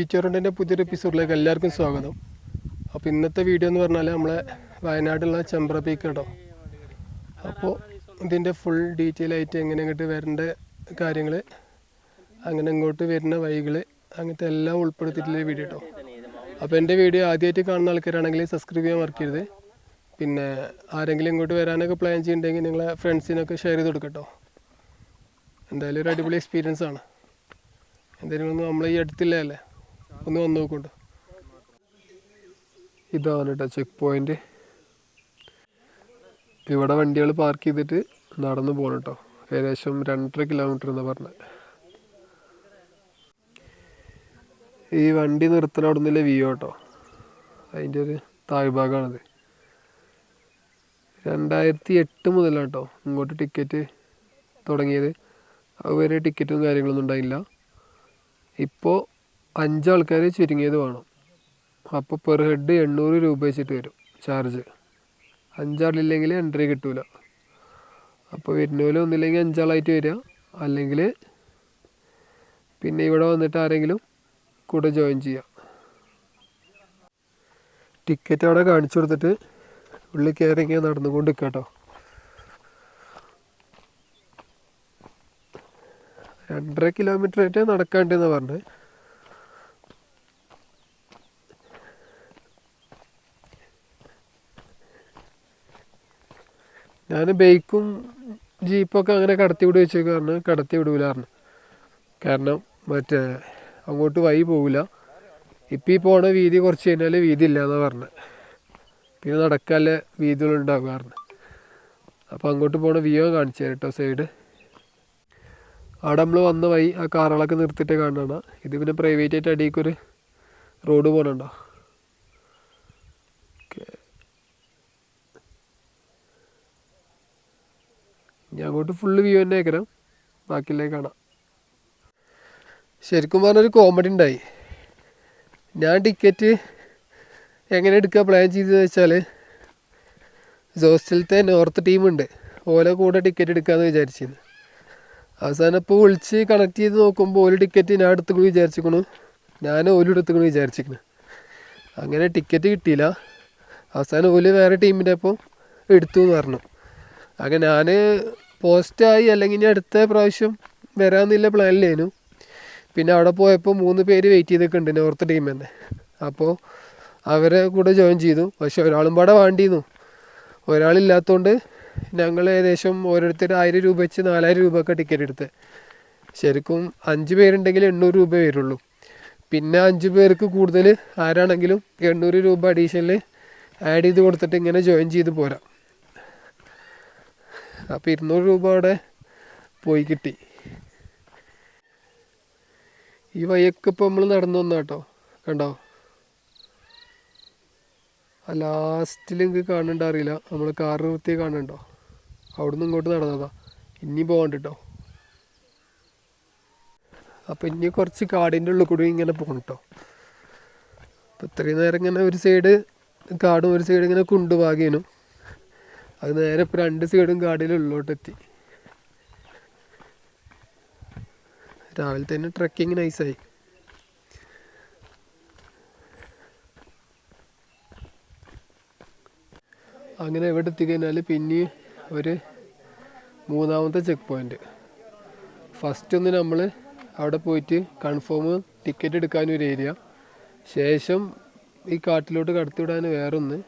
റോഡിന്റെ പുതിയൊരു എപ്പിസോഡിലേക്ക് എല്ലാവർക്കും സ്വാഗതം. അപ്പോൾ ഇന്നത്തെ വീഡിയോ എന്ന് പറഞ്ഞാൽ നമ്മളെ വയനാട്ടിലുള്ള ചെമ്പ്ര പീക്ക് കേട്ടോ അപ്പോൾ ഇതിന്റെ ഫുൾ ഡീറ്റെയിൽ ആയിട്ട് എങ്ങനെ ഇങ്ങോട്ട് വരേണ്ട കാര്യങ്ങൾ അങ്ങനെ ഇങ്ങോട്ട് വരുന്ന വഴികൾ അങ്ങനത്തെ എല്ലാം ഉൾപ്പെടുത്തിയിട്ടുള്ള വീഡിയോ കേട്ടോ അപ്പോൾ എന്റെ വീഡിയോ ആദ്യമായിട്ട് കാണുന്ന ആൾക്കാരാണെങ്കിൽ സബ്സ്ക്രൈബ് ചെയ്യാൻ മറക്കരുത്. പിന്നെ ആരെങ്കിലും ഇങ്ങോട്ട് വരാനൊക്കെ പ്ലാൻ ചെയ്യുന്നുണ്ടെങ്കിൽ നിങ്ങളെ ഫ്രണ്ട്സിനൊക്കെ ഷെയർ ചെയ്ത് കൊടുക്കട്ടോ. എന്തായാലും ഒരു അടിപൊളി എക്സ്പീരിയൻസ് ആണ്. എന്തായാലും നമ്മൾ ഈ ഈ അടുത്തില്ലല്ലേ? ഒന്ന് വന്ന് നോക്കണ്ട ഇതാണ് കേട്ടോ ചെക്ക് പോയിന്റ് ഇവിടെ വണ്ടികൾ പാർക്ക് ചെയ്തിട്ട് നടന്നു പോകണം കേട്ടോ ഏകദേശം രണ്ടര കിലോമീറ്റർ എന്ന് പറഞ്ഞത് ഈ വണ്ടി നിർത്തണ അവിടെ നിന്നില്ല വ്യൂ കേട്ടോ അതിന്റെ ഒരു താഴ്ഭാഗമാണത് രണ്ടായിരത്തി എട്ട് മുതലാണ് കേട്ടോ ഇങ്ങോട്ട് ടിക്കറ്റ് തുടങ്ങിയത്. അതുവരെ ടിക്കറ്റും കാര്യങ്ങളൊന്നും ഉണ്ടായില്ല. ഇപ്പോൾ അഞ്ചാൾക്കാർ ചുരുങ്ങിയത് വേണം. അപ്പോൾ പെർ ഹെഡ് എണ്ണൂറ് രൂപ വെച്ചിട്ട് വരും ചാർജ് അഞ്ചാളില്ലെങ്കിൽ എൻട്രി കിട്ടൂല. അപ്പോൾ വരുന്നവർ ഒന്നില്ലെങ്കിൽ അഞ്ചാളായിട്ട് വരിക അല്ലെങ്കിൽ പിന്നെ ഇവിടെ വന്നിട്ട് ആരെങ്കിലും കൂടെ ജോയിൻ ചെയ്യുക ടിക്കറ്റ് അവിടെ കാണിച്ചു കൊടുത്തിട്ട് ഉള്ളിൽ കയറി ഇങ്ങനെ നടന്നുകൊണ്ട് കേട്ടോ രണ്ടര കിലോമീറ്റർ ആയിട്ട് നടക്കാണ്ടെന്നാണ് പറഞ്ഞത് ഞാൻ ബൈക്കും ജീപ്പൊക്കെ അങ്ങനെ കടത്തി വിടുക വെച്ചു കാരണം കടത്തി വിടൂലായിരുന്നു കാരണം മറ്റേ അങ്ങോട്ട് വഴി പോകില്ല ഇപ്പം ഈ പോണ വീതി കുറച്ച് കഴിഞ്ഞാൽ വീതി ഇല്ല എന്നാണ് പറഞ്ഞത് പിന്നെ നടക്കാനുള്ള വീതികളുണ്ടാകാറുണ്ട് അപ്പോൾ അങ്ങോട്ട് പോണ വ്യൂ കാണിച്ചു കേട്ടോ സൈഡ്. അവിടെ നമ്മൾ വന്ന വഴി ആ കാറുകളൊക്കെ നിർത്തിയിട്ട് കാണണം ഇത് പിന്നെ പ്രൈവറ്റ് ആയിട്ട് അടിയിക്കൊരു റോഡ് പോകണുണ്ടോ ഇനി അങ്ങോട്ട് ഫുള്ള് വ്യൂ തന്നെ ആക്കണം. ബാക്കിയിലേക്ക് കാണാം. ശരിക്കും പറഞ്ഞൊരു കോമഡി ഉണ്ടായി. ഞാൻ ടിക്കറ്റ് എങ്ങനെ എടുക്കുക പ്ലാൻ ചെയ്തതെന്ന് വെച്ചാൽ ഹോസ്റ്റലത്തെ നോർത്ത് ടീമുണ്ട് ഓലെ കൂടെ ടിക്കറ്റ് എടുക്കാമെന്ന് വിചാരിച്ചിരുന്നു. അവസാനം ഇപ്പോൾ വിളിച്ച് കണക്ട് ചെയ്ത് നോക്കുമ്പോൾ ഒരു ടിക്കറ്റ് ഞാൻ എടുത്തുകൊണ്ട് വിചാരിച്ചിരിക്കണു ഞാൻ ഓലും എടുത്തുകൊണ്ട് വിചാരിച്ചിരിക്കണു അങ്ങനെ ടിക്കറ്റ് കിട്ടിയില്ല. അവസാനം ഓൽ വേറെ ടീമിന്റെ ഒപ്പം എടുത്തു എന്ന് പറഞ്ഞു. അങ്ങനെ ഞാൻ പോസ്റ്റായി അല്ലെങ്കിൽ ഇനി അടുത്ത പ്രാവശ്യം വരാമെന്നില്ല പ്ലാനിലേനു പിന്നെ അവിടെ പോയപ്പോൾ മൂന്ന് പേര് വെയിറ്റ് ചെയ്തിട്ടുണ്ട് നോർത്ത് ടീം തന്നെ അപ്പോൾ അവരെ കൂടെ ജോയിൻ ചെയ്തു. പക്ഷെ ഒരാളും പാടെ വേണ്ടിയിരുന്നു ഒരാളില്ലാത്തതുകൊണ്ട് ഞങ്ങൾ ഏകദേശം ഓരോരുത്തർ ആയിരം രൂപ വെച്ച് നാലായിരം രൂപ ഒക്കെ ടിക്കറ്റ് എടുത്ത്. ശരിക്കും അഞ്ച് പേരുണ്ടെങ്കിൽ എണ്ണൂറ് രൂപ വരുള്ളൂ. പിന്നെ അഞ്ച് പേർക്ക് കൂടുതൽ ആരാണെങ്കിലും എണ്ണൂറ് രൂപ അഡീഷണൽ ആഡ് ചെയ്ത് കൊടുത്തിട്ട് ഇങ്ങനെ ജോയിൻ ചെയ്ത് പോരാം. അപ്പോൾ ഇരുന്നൂറ് രൂപ അവിടെ പോയി കിട്ടി. ഈ വഴിയൊക്കെ ഇപ്പോൾ നമ്മൾ നടന്നു വന്നാട്ടോ കണ്ടോ? ആ ലാസ്റ്റിൽ എനിക്ക് കാണണ്ട അറിയില്ല. നമ്മൾ കാർ നിർത്തി കാണണ്ടോ? അവിടുന്ന് ഇങ്ങോട്ട് നടന്നതാ. ഇനി പോകണ്ട കേട്ടോ. അപ്പം ഇനി കുറച്ച് കാടിന്റെ ഉള്ളിൽ കൂടി ഇങ്ങനെ പോകണം കേട്ടോ. അപ്പം ഇത്രയും നേരം ഇങ്ങനെ ഒരു സൈഡ് കാടും ഒരു സൈഡ് ഇങ്ങനെ കുണ്ടുപാകിയനും അത് നേരെ ഇപ്പൊ രണ്ട് സൈഡും കാടിന്റെ ഉള്ളിലോട്ടെത്തി രാവിലെ തന്നെ ട്രക്കിങ് നൈസായി അങ്ങനെ എവിടെ എത്തിക്കഴിഞ്ഞാൽ പിന്നെ ഒരു മൂന്നാമത്തെ ചെക്ക് പോയിന്റ് ഫസ്റ്റ് ഒന്ന് നമ്മൾ അവിടെ പോയിട്ട് കൺഫേം ടിക്കറ്റ് എടുക്കാൻ ഒരു ഏരിയ ശേഷം ഈ കാട്ടിലോട്ട് കടത്തിവിടാൻ വേറൊന്ന്.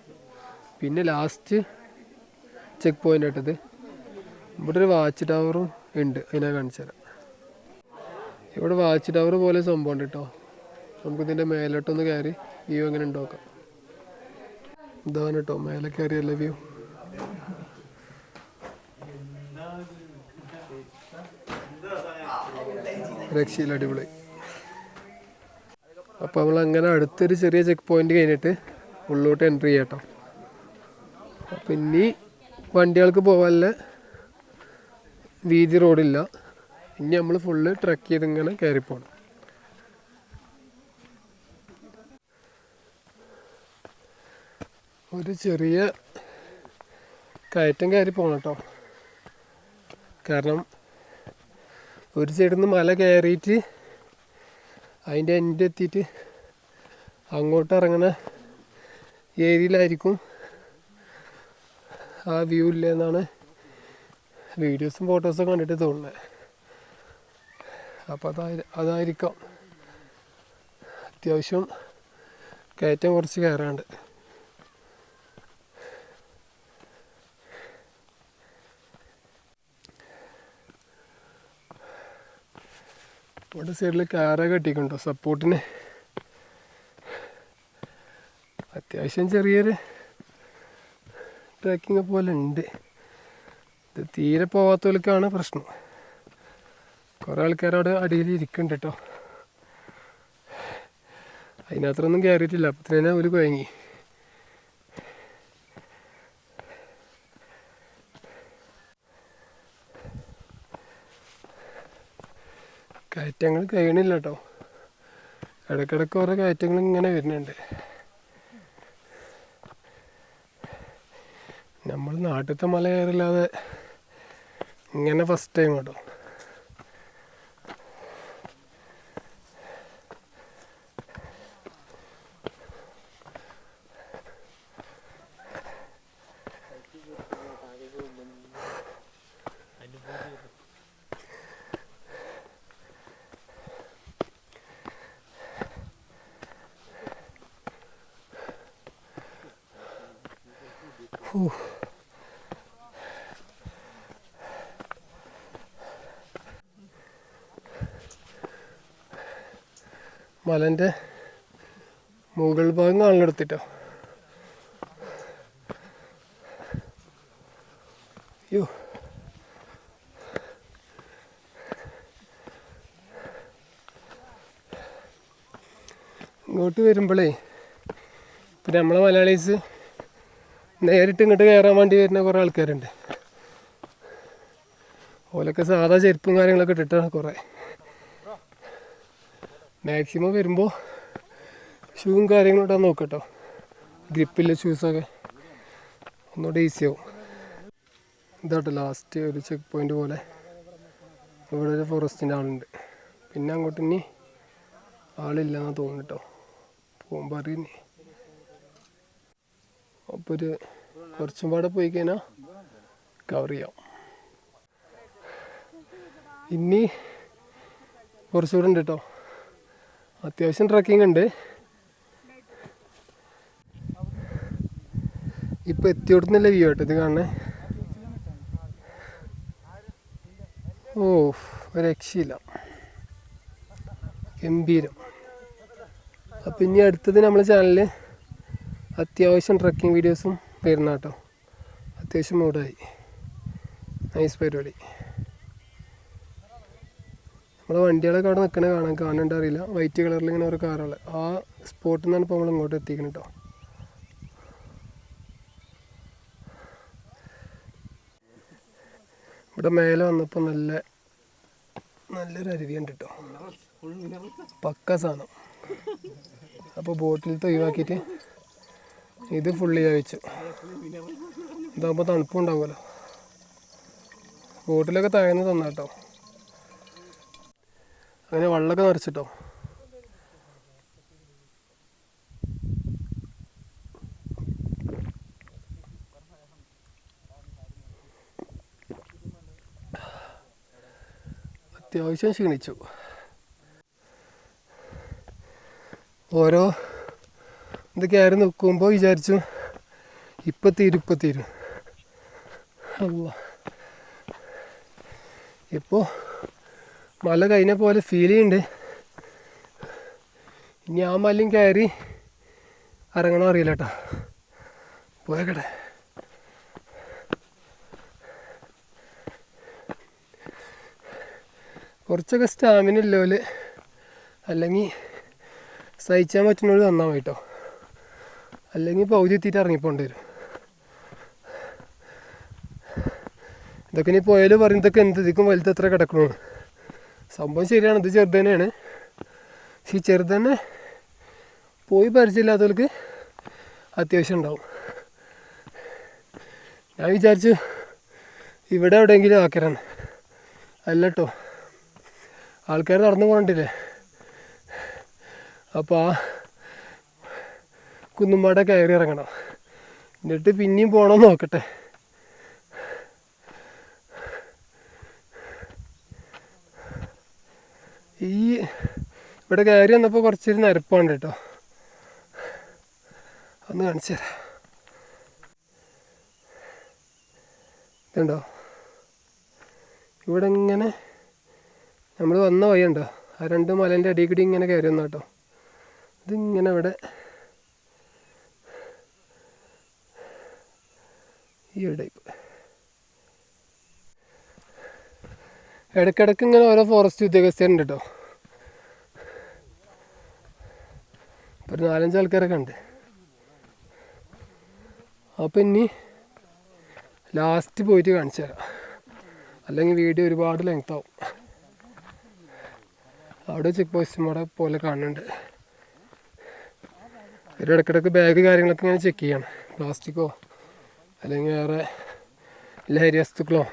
പിന്നെ ലാസ്റ്റ് ചെക്ക് പോയിന്റ് ആയിട്ടത് ഇവിടെ ഒരു വാച്ച് ടവറും ഉണ്ട്. അതിനെ കാണിച്ചു തരാം. ഇവിടെ വാച്ച് ടവർ പോലെ സംഭവം ഉണ്ട് കേട്ടോ നമുക്കിതിന്റെ മേലോട്ടൊന്ന് കയറി വ്യൂ എങ്ങനെ ഉണ്ടാക്കാം ഇതാണ് കേട്ടോ മേലെ കയറിയല്ല വ്യൂ രക്ഷയിൽ അടിപൊളി. അപ്പോൾ നമ്മൾ അങ്ങനെ അടുത്തൊരു ചെറിയ ചെക്ക് പോയിന്റ് കഴിഞ്ഞിട്ട് ഉള്ളോട്ട് എൻട്രി ചെയ്യാം കേട്ടോ അപ്പം ഇനി വണ്ടികൾക്ക് പോകാനുള്ള വീതി റോഡില്ല. ഇനി നമ്മൾ ഫുള്ള് ട്രക്ക് ചെയ്ത് ഇങ്ങനെ കയറി പോകണം ഒരു ചെറിയ കയറ്റം കയറി പോകണം കേട്ടോ കാരണം ഒരു സൈഡിൽ നിന്ന് മല കയറിയിട്ട് അതിന്റെ എന്റെ എത്തിയിട്ട് അങ്ങോട്ട് ഇറങ്ങണ ഏരിയയിലായിരിക്കും ആ വ്യൂ ഇല്ല എന്നാണ് വീഡിയോസും ഫോട്ടോസും കണ്ടിട്ട് തോന്നുന്നത്. അപ്പോൾ അതായി അതായിരിക്കാം അത്യാവശ്യം കയറ്റം കുറച്ച് കയറാണ്ട്. ഇവിടെ സൈഡിൽ കാറ കെട്ടിക്കുണ്ടോ സപ്പോർട്ടിന് അത്യാവശ്യം ചെറിയൊരു ട്രക്കിങ് പോലെ ഉണ്ട്. ഇത് തീരെ പോവാത്തവർക്കാണ് പ്രശ്നം. കുറേ ആൾക്കാർ അവിടെ അടിയിൽ ഇരിക്കുന്നുണ്ട് കേട്ടോ അതിനകത്തൊന്നും കയറിയിട്ടില്ല അപ്പത്തിന് തന്നെ ഒരു കുഴങ്ങി. കയറ്റങ്ങൾ കഴിയണില്ല കേട്ടോ ഇടയ്ക്കിടയ്ക്ക് ഓരോ കയറ്റങ്ങൾ ഇങ്ങനെ വരുന്നുണ്ട്. നമ്മൾ നാട്ടിലത്തെ മല കയറില്ലാതെ ഇങ്ങനെ ഫസ്റ്റ് ടൈം കേട്ടോ. മലന്റെ മുകൾ ഭാഗം കാണലെടുത്തിട്ടോ. അയ്യോ ഇങ്ങോട്ട് വരുമ്പോഴേ ഇപ്പം നമ്മളെ മലയാളീസ് നേരിട്ട് ഇങ്ങോട്ട് കയറാൻ വേണ്ടി വരുന്ന കുറേ ആൾക്കാരുണ്ട്. ഓലൊക്കെ സാധാ ചെരുപ്പും കാര്യങ്ങളൊക്കെ ഇട്ടിട്ടാണ് കുറേ. മാക്സിമം വരുമ്പോൾ ഷൂവും കാര്യങ്ങളും ഇടാൻ നോക്കട്ടോ. ഗ്രിപ്പില്ല ഷൂസൊക്കെ ഒന്നുകൂടെ ഈസി ആവും. ഇതാട്ടോ ലാസ്റ്റ് ഒരു ചെക്ക് പോയിന്റ് പോലെ ഇവിടെ ഒരു ഫോറസ്റ്റിന്റെ ആളുണ്ട്. പിന്നെ അങ്ങോട്ട് ഇനി ആളില്ലെന്ന് തോന്നുന്നു കേട്ടോ പോകുമ്പോൾ അറിയുന്നേ അപ്പോൾ ഒരു കുറച്ചും പാടെ പോയി കഴിഞ്ഞാൽ കവർ ചെയ്യാം. ഇനി കുറച്ചുകൂടെ ഉണ്ട് കേട്ടോ അത്യാവശ്യം ട്രക്കിംഗ് ഉണ്ട്. ഇപ്പൊ എത്തിയോടുന്നില്ല വ്യൂ ആട്ടോ ഇത് കാണണേ ഓ രക്ഷയില്ല ഗംഭീരം. അപ്പം ഇനി അടുത്തത് നമ്മളെ ചാനലിൽ അത്യാവശ്യം ട്രക്കിംഗ് വീഡിയോസും വരുന്ന കേട്ടോ അത്യാവശ്യം മൂടായി നൈസ് പരിപാടി. നമ്മളെ വണ്ടികളൊക്കെ അവിടെ നിൽക്കണ കാണാൻ കാണണ്ട അറിയില്ല. വൈറ്റ് കളറിൽ ഇങ്ങനെ ഒരു കാറുകൾ ആ സ്പോട്ടിൽ നിന്നാണ് ഇപ്പോൾ നമ്മൾ ഇങ്ങോട്ട് എത്തിക്കുന്നത് കേട്ടോ ഇവിടെ മേലെ വന്നപ്പോൾ നല്ല നല്ലൊരു അരുവി ഉണ്ട് കേട്ടോ പക്ക സാധനം. അപ്പോൾ ബോട്ടിലത്തെ ഒഴിവാക്കിയിട്ട് ഇത് ഫുള്ളി വെച്ചു. ഇതാകുമ്പോൾ തണുപ്പുണ്ടാവുമല്ലോ ബോട്ടിലൊക്കെ താഴ്ന്ന് തന്നാട്ടോ അങ്ങനെ വെള്ളമൊക്കെ നിറച്ചിട്ടോ അത്യാവശ്യം ക്ഷീണിച്ചു. ഓരോ ഇതൊക്കെ കയറി നിൽക്കുമ്പോൾ വിചാരിച്ചു ഇപ്പം തീരും ഇപ്പം തീരും അല്ല ഇപ്പോൾ മല കഴിഞ്ഞ പോലെ ഫീൽ ചെയ്യുന്നുണ്ട് ഇനി ആ മലയും കയറി ഇറങ്ങണം അറിയില്ല കേട്ടോ പോയക്കട്ടെ കുറച്ചൊക്കെ സ്റ്റാമിന ഇല്ലോൽ അല്ലെങ്കിൽ സഹിച്ചാൻ പറ്റുന്നവർ തന്നാൽ കേട്ടോ അല്ലെങ്കിൽ പൗതി എത്തിയിട്ട് ഇറങ്ങിപ്പോണ്ടി വരും. ഇതൊക്കെ ഇനി പോയാലും പറയും ഇതൊക്കെ എന്ത് ഇതിക്കും വലുത് എത്ര കിടക്കണമെന്ന് സംഭവം ശരിയാണ് ഇത് ചെറുത് തന്നെയാണ് പക്ഷെ ഈ ചെറുത് തന്നെ പോയി പരിചയമില്ലാത്തവർക്ക് അത്യാവശ്യം ഉണ്ടാവും. ഞാൻ വിചാരിച്ചു ഇവിടെ എവിടെയെങ്കിലും ആക്കരാണ് അല്ല കേട്ടോ ആൾക്കാർ നടന്നു പോകണ്ടില്ലേ? അപ്പോൾ ആ കുന്നുമ്പാടെ കയറി ഇറങ്ങണം. എന്നിട്ട് പിന്നെയും പോകണം നോക്കട്ടെ. ഈ ഇവിടെ കയറി വന്നപ്പോൾ കുറച്ചൊരു നിരപ്പാണ് കേട്ടോ. ഒന്ന് കാണിച്ചു തരാം. ഇതുണ്ടോ? ഇവിടെ ഇങ്ങനെ നമ്മൾ വന്ന വഴിയുണ്ടോ? ആ രണ്ട് മലേന്റെ അടിയിൽ കൂടി ഇങ്ങനെ കയറി വന്നു കേട്ടോ. ഇതിങ്ങനെ ഇവിടെ ഈ ടൈപ്പ് ഇടയ്ക്കിടയ്ക്ക് ഇങ്ങനെ ഓരോ ഫോറസ്റ്റ് ഉദ്യോഗസ്ഥരുണ്ട് കേട്ടോ ഒരു നാലഞ്ച് ആൾക്കാരൊക്കെ ഉണ്ട്. അപ്പം ഇനി ലാസ്റ്റ് പോയിട്ട് കാണിച്ചു തരാം. അല്ലെങ്കിൽ വീഡിയോ ഒരുപാട് ലെങ്ത് ആവും. അവിടെ ചെക്ക് പോസ്റ്റും അവിടെ പോലെ കാണുന്നുണ്ട്. ഒരു ഇടയ്ക്കിടയ്ക്ക് ബാഗ് കാര്യങ്ങളൊക്കെ ഇങ്ങനെ ചെക്ക് ചെയ്യണം. പ്ലാസ്റ്റിക്കോ അല്ലെങ്കിൽ വേറെ ലഹരി വസ്തുക്കളോ.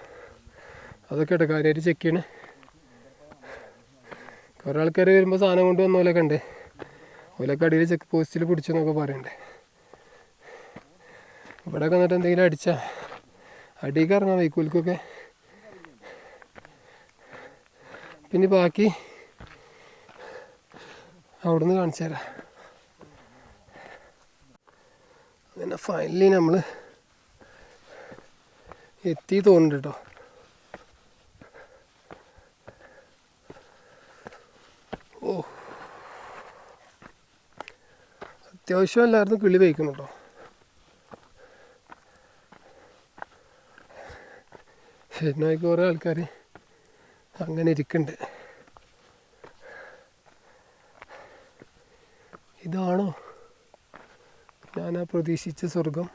അതൊക്കെ ഇട കാര്യമായിട്ട് ചെക്ക് ചെയ്യണേ. കുറേ ആൾക്കാർ വരുമ്പോൾ സാധനം കൊണ്ട് വന്ന പോലെയൊക്കെ ഉണ്ട് ഓലൊക്കെ അടിയിൽ ചെക്ക് പോസ്റ്റിൽ പിടിച്ചെന്നൊക്കെ പറയണ്ടേ. ഇവിടെയൊക്കെ വന്നിട്ട് എന്തെങ്കിലും അടിച്ചാൽ അടിയൊക്കെ ഇറങ്ങാം വൈക്കോൽക്കൊക്കെ പിന്നെ ബാക്കി അവിടുന്ന് കാണിച്ചു തരാം. അങ്ങനെ ഫൈനലി നമ്മൾ എത്തി തോന്നുന്നുണ്ട് കേട്ടോ ഓ അത്യാവശ്യം എല്ലാവരും കിളി വയ്ക്കുന്നുണ്ടോ പിന്നെ കുറേ ആൾക്കാർ അങ്ങനെ ഇരിക്കുന്നുണ്ട് ഇതാണോ ഞാൻ ആ പ്രതീക്ഷിച്ച സ്വർഗം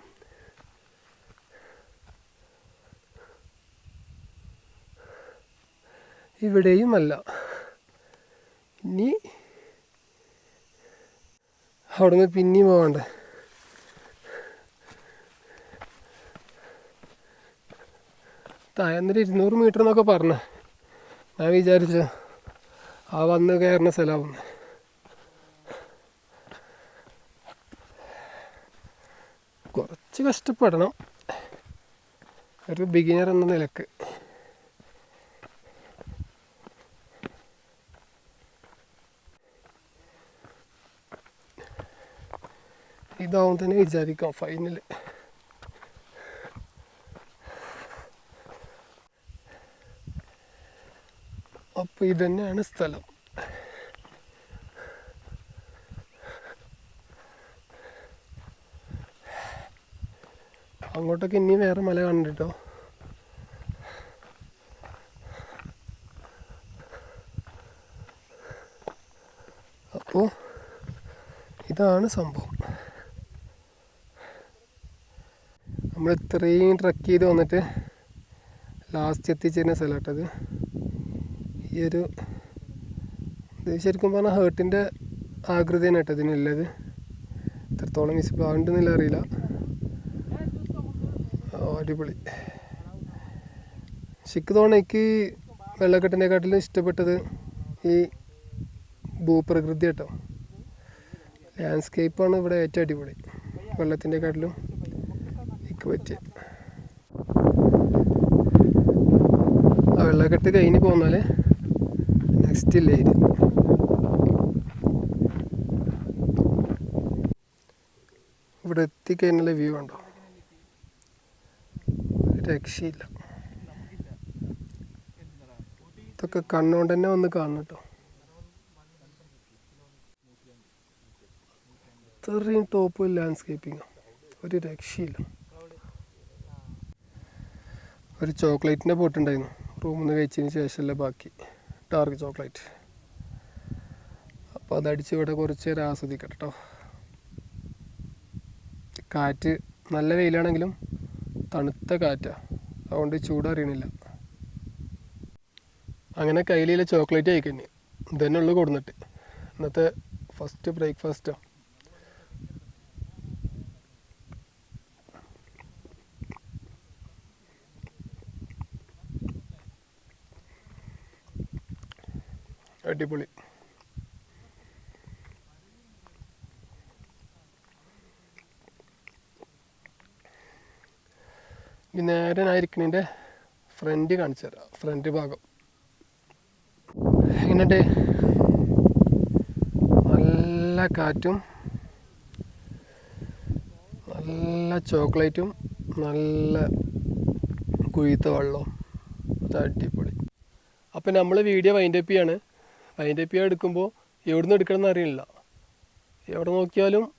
ഇവിടെയും അല്ല ഇനി നിന്ന് പിന്നെയും പോകണ്ടേ താഴെ ഇരുന്നൂറ് മീറ്റർ എന്നൊക്കെ പറഞ്ഞ. ഞാൻ വിചാരിച്ചു ആ വന്ന് കയറുന്ന സ്ഥലമാവുന്നു. കുറച്ച് കഷ്ടപ്പെടണം. ഒരു ബിഗിനർ എന്ന നിലയ്ക്ക്. ഇതാവും തന്നെ വിചാരിക്കാം ഫൈനൽ അപ്പോൾ ഇത് സ്ഥലം അങ്ങോട്ടൊക്കെ ഇനി വേറെ മല കണ്ടിട്ടോ? അപ്പോൾ ഇതാണ് സംഭവം. നമ്മൾ ഇത്രയും ട്രക്ക് ചെയ്ത് വന്നിട്ട് ലാസ്റ്റ് എത്തിച്ചേരുന്ന സ്ഥലമാട്ടത് ഈ ഒരു ഇത് ശരിക്കും പറഞ്ഞാൽ ഹേർട്ടിന്റെ ആകൃതിയാണ് കേട്ടോ ഇതിനുള്ളത്. എത്രത്തോളം വിസിബിൾ ആവുന്നുണ്ടെന്നില്ല അറിയില്ല. അടിപൊളി. ശരിക്ക് തോന്നുന്നു എനിക്ക് വെള്ളക്കെട്ടിനെക്കാട്ടിലും ഇഷ്ടപ്പെട്ടത് ഈ ഭൂപ്രകൃതി കേട്ടോ ലാൻഡ്സ്കേപ്പാണ് ഇവിടെ ഏറ്റവും അടിപൊളി. വെള്ളത്തിന്റെക്കാട്ടിലും എനിക്ക് പറ്റിയ ആ വെള്ളക്കെട്ട് കഴിഞ്ഞ് പോന്നാൽ നെക്സ്റ്റ് ലേര് ഇവിടെ എത്തിക്കഴിഞ്ഞാൽ വ്യൂ ഉണ്ടോ രക്ഷയില്ല. ഇതൊക്കെ കണ്ണുകൊണ്ട് തന്നെ വന്ന് കാണണം കേട്ടോ. ഇത്രയും ടോപ്പ് ലാൻഡ്സ്കേപ്പിംഗ് ഒരു രക്ഷയില്ല. ഒരു ചോക്ലേറ്റിന്റെ പോട്ടുണ്ടായിരുന്നു. റൂമിൽ നിന്ന് കഴിച്ചതിന് ശേഷമല്ല ബാക്കി. ഡാർക്ക് ചോക്ലേറ്റ് അപ്പോൾ അതടിച്ച് ഇവിടെ കുറച്ച് നേരം ആസ്വദിക്കട്ടെ കേട്ടോ കാറ്റ് നല്ല വെയിലാണെങ്കിലും തണുത്ത കാറ്റാണ് അതുകൊണ്ട് ചൂടറിയണില്ല അങ്ങനെ കയ്യിലെ ചോക്ലേറ്റ് കഴിക്കന്നെ ഇതന്നെ ഉള്ളു കൊടുന്നിട്ട്. ഇന്നത്തെ ഫസ്റ്റ് ബ്രേക്ക്ഫാസ്റ്റാണ് അടിപൊളി ഇരിക്കണതിന്റെ ഫ്രണ്ട് കാണിച്ചു തരാം. ഫ്രണ്ട് ഭാഗം. എങ്ങനെയുണ്ട് നല്ല കാറ്റും നല്ല ചോക്ലേറ്റും നല്ല കുഴിത്ത വെള്ളവും അടിപൊളി. അപ്പം നമ്മൾ വീഡിയോ വൈൻഡപ്പ് ചെയ്യാണ്. വൈൻഡപ്പ് ചെയ്യാൻ എടുക്കുമ്പോൾ എവിടുന്ന് എടുക്കണമെന്ന് അറിയില്ല. എവിടെ നോക്കിയാലും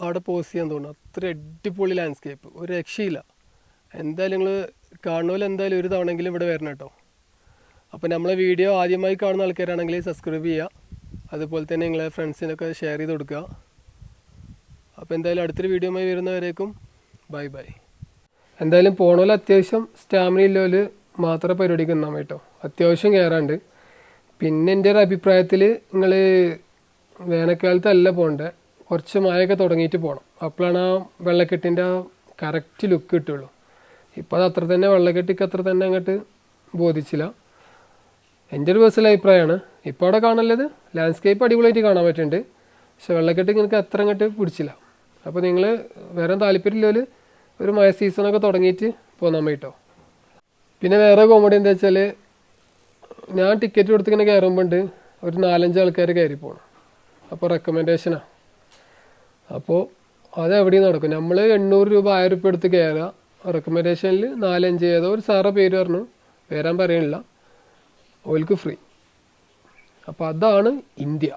അവിടെ പോസ് ചെയ്യാൻ തോന്നുന്നു അത്ര അടിപൊളി ലാൻഡ്സ്കേപ്പ് ഒരു രക്ഷയില്ല. എന്തായാലും നിങ്ങൾ കാണുന്നപോലെ എന്തായാലും ഒരു തവണയെങ്കിലും ഇവിടെ വരണം കേട്ടോ. അപ്പോൾ നമ്മളെ വീഡിയോ ആദ്യമായി കാണുന്ന ആൾക്കാരാണെങ്കിൽ സബ്സ്ക്രൈബ് ചെയ്യുക. അതുപോലെ തന്നെ നിങ്ങളെ ഫ്രണ്ട്സിനൊക്കെ ഷെയർ ചെയ്ത് കൊടുക്കുക. അപ്പോൾ എന്തായാലും അടുത്തൊരു വീഡിയോയുമായി വരുന്നവരേക്കും ബൈ ബൈ എന്തായാലും പോണോൽ അത്യാവശ്യം സ്റ്റാമിന ഇല്ലോൽ മാത്രമേ പരിപാടിക്ക് നിന്നാൽ കേട്ടോ. അത്യാവശ്യം കയറാണ്ട് പിന്നെ എന്റെ ഒരു അഭിപ്രായത്തിൽ നിങ്ങൾ വേനൽക്കാലത്തല്ല പോകണ്ടേ കുറച്ച് മഴയൊക്കെ തുടങ്ങിയിട്ട് പോകണം അപ്പോഴാണ് ആ വെള്ളക്കെട്ടിന്റെ ആ കറക്റ്റ് ലുക്ക് കിട്ടുള്ളൂ. ഇപ്പോൾ അത് അത്ര തന്നെ വെള്ളക്കെട്ടിക്ക് അത്ര തന്നെ അങ്ങോട്ട് ബോധിച്ചില്ല. എന്റെ ഒരു പേഴ്സണൽ അഭിപ്രായമാണ് ഇപ്പോൾ അവിടെ കാണുന്നത് ലാൻഡ്സ്കേപ്പ് അടിപൊളിയായിട്ട് കാണാൻ പറ്റുന്നുണ്ട് പക്ഷെ വെള്ളക്കെട്ട് നിങ്ങൾക്ക് അത്ര അങ്ങോട്ട് പിടിച്ചില്ല. അപ്പോൾ നിങ്ങൾ വേറെ താല്പര്യമില്ലൊരു ഒരു മഴ സീസണൊക്കെ തുടങ്ങിയിട്ട് പോന്നാൽ കേട്ടോ പിന്നെ വേറെ കോമഡി എന്താ വെച്ചാൽ ഞാൻ ടിക്കറ്റ് കൊടുത്തിങ്ങനെ കയറുമ്പോണ്ട് ഒരു നാലഞ്ച് ആൾക്കാർ കയറി പോകണം അപ്പോൾ റെക്കമെൻഡേഷനാണ് അപ്പോൾ അത് എവിടെയും നടക്കും. നമ്മൾ എണ്ണൂറ് രൂപ ആയിരം രൂപ എടുത്ത് കയറുക റെക്കമെൻഡേഷനിൽ നാലഞ്ച് ഏതോ ഒരു സാറ പേര് പറഞ്ഞു. വരാൻ പറയണില്ല. ഓൽക്ക് ഫ്രീ അപ്പോൾ അതാണ് ഇന്ത്യ.